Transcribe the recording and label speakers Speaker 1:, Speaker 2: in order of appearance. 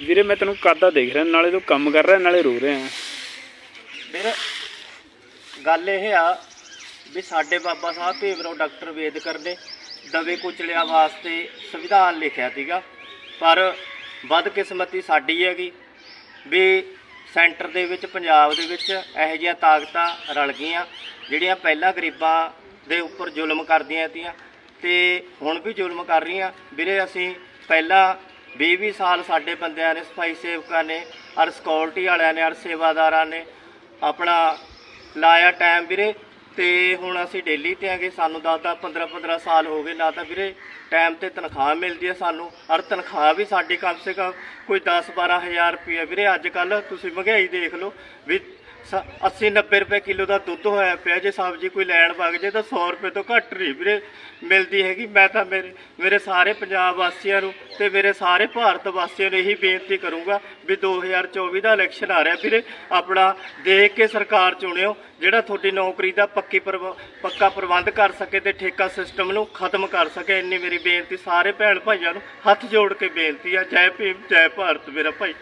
Speaker 1: ਵੀਰੇ, ਮੈਂ ਤੈਨੂੰ ਕਰਦਾ ਦੇਖ ਰਿਹਾ? ਨਾਲੇ ਤੂੰ ਕੰਮ ਕਰ ਰਿਹਾ, ਨਾਲੇ ਰੋ ਰਿਹਾ।
Speaker 2: ਵੀਰ, ਗੱਲ ਇਹ ਆ ਵੀ ਸਾਡੇ ਬਾਬਾ ਸਾਹਿਬ ਭੀਮਰਾਓ ਡਾਕਟਰ ਅੰਬੇਦਕਰ ਨੇ ਦਵੇ ਕੁਚਲਿਆ ਵਾਸਤੇ ਸੰਵਿਧਾਨ ਲਿਖਿਆ ਸੀਗਾ। ਪਰ ਬਦਕਿਸਮਤੀ ਸਾਡੀ ਹੈਗੀ ਵੀ ਸੈਂਟਰ ਦੇ ਵਿੱਚ, ਪੰਜਾਬ ਦੇ ਵਿੱਚ ਇਹੋ ਜਿਹੀਆਂ ਤਾਕਤਾਂ ਰਲ ਗਈਆਂ, ਜਿਹੜੀਆਂ ਪਹਿਲਾਂ ਗਰੀਬਾਂ ਦੇ ਉੱਪਰ ਜ਼ੁਲਮ ਕਰਦੀਆਂ ਤੀਆਂ ਤੇ ਹੁਣ ਵੀ ਜ਼ੁਲਮ ਕਰ ਰਹੀਆਂ। ਵੀਰੇ, ਅਸੀਂ ਪਹਿਲਾਂ 20-20 ਸਾਲ ਸਾਡੇ ਬੰਦਿਆਂ ਨੇ, ਸਫ਼ਾਈ ਸੇਵਕਾਂ ਨੇ, ਔਰ ਸਿਕਿਉਰਿਟੀ ਵਾਲਿਆਂ ਨੇ, ਔਰ ਸੇਵਾਦਾਰਾਂ ਨੇ ਆਪਣਾ ਲਾਇਆ ਟਾਈਮ ਵੀਰੇ। ਤੇ ਹੁਣ ਅਸੀਂ ਡੇਲੀ ਤੇ ਆਗੇ, ਸਾਨੂੰ 10 15 15 ਸਾਲ ਹੋ ਗਏ, ਨਾ ਤਾਂ ਵੀਰੇ ਟਾਈਮ ਤੇ ਤਨਖਾਹ ਮਿਲਦੀ ਹੈ ਸਾਨੂੰ, ਔਰ ਤਨਖਾਹ ਵੀ ਸਾਡੀ ਕਮ ਸੇ ਕਮ ਕੋਈ 10 12000 ਰੁਪਏ ਵੀਰੇ ਅੱਜ ਕੱਲ ਤੁਸੀਂ ਮਹਿੰਗਾਈ ਦੇਖ ਲਓ, ਵੀ 80 90 ਰੁਪਏ ਕਿਲੋ ਦਾ ਦੁੱਧ ਹੋਇਆ ਪਿਆ, ਜੇ ਸਬਜ਼ੀ ਕੋਈ ਲੈਣ ਵਗ ਜੇ ਤਾਂ 100 ਰੁਪਏ ਤੋਂ ਘੱਟ ਨਹੀਂ ਵੀਰੇ ਮਿਲਦੀ ਹੈਗੀ। ਮੈਂ ਤਾਂ ਮੇਰੇ ਮੇਰੇ ਸਾਰੇ ਪੰਜਾਬ ਵਾਸੀਆਂ ਨੂੰ ਤੇ ਮੇਰੇ ਸਾਰੇ ਭਾਰਤ ਵਾਸੀਆਂ ਨੂੰ ਇਹੀ ਬੇਨਤੀ ਕਰੂੰਗਾ ਵੀ 2024 ਦਾ ਇਲੈਕਸ਼ਨ ਆ ਰਿਹਾ। ਵੀਰੇ, ਆਪਣਾ ਦੇਖ ਕੇ ਸਰਕਾਰ ਚੁਣਿਓ ਜਿਹੜਾ ਤੁਹਾਡੀ ਨੌਕਰੀ ਦਾ ਪੱਕੀ ਪ੍ਰਬ- ਪੱਕਾ ਪ੍ਰਬੰਧ ਕਰ ਸਕੇ ਤੇ ਠੇਕਾ ਸਿਸਟਮ ਨੂੰ ਖਤਮ ਕਰ ਸਕੇ। ਇੰਨੀ ਮੇਰੀ ਬੇਨਤੀ ਸਾਰੇ ਭੈਣ ਭਾਈਆਂ ਨੂੰ ਹੱਥ ਜੋੜ ਕੇ ਬੇਨਤੀ ਆ। ਜੈ ਭੀਮ, ਜੈ ਭਾਰਤ ਮੇਰਾ ਭਾਈ।